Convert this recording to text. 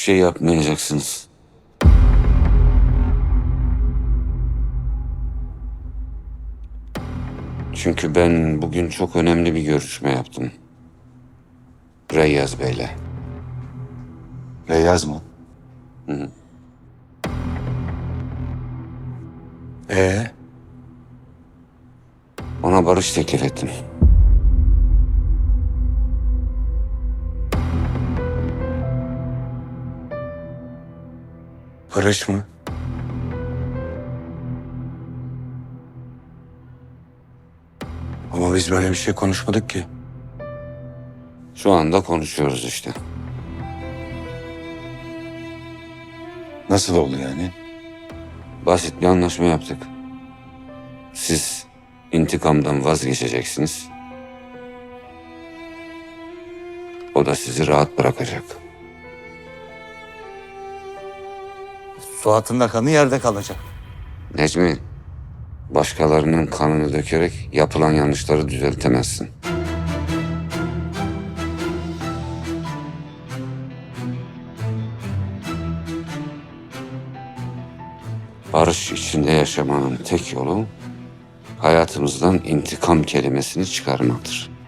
şey yapmayacaksınız. Çünkü ben bugün çok önemli bir görüşme yaptım. Reyyaz Bey'le. Beyaz mı? Ee, Ona barış teklif ettim. Barış mı? Ama biz böyle bir şey konuşmadık ki. Şu anda konuşuyoruz işte. Nasıl oldu yani? Basit bir anlaşma yaptık. Siz intikamdan vazgeçeceksiniz. O da sizi rahat bırakacak. Suat'ın da kanı yerde kalacak. Necmi, başkalarının kanını dökerek yapılan yanlışları düzeltemezsin. Barış içinde yaşamanın tek yolu hayatımızdan intikam kelimesini çıkarmaktır.